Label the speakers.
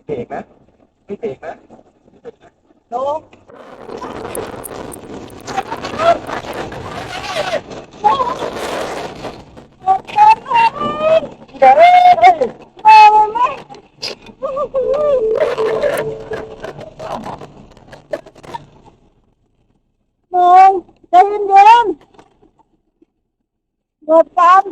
Speaker 1: ไม่เบรกนะ ไม่เบรกนะ
Speaker 2: ลง
Speaker 1: เดี๋ยว
Speaker 2: มองใจเย็นๆหมดกัน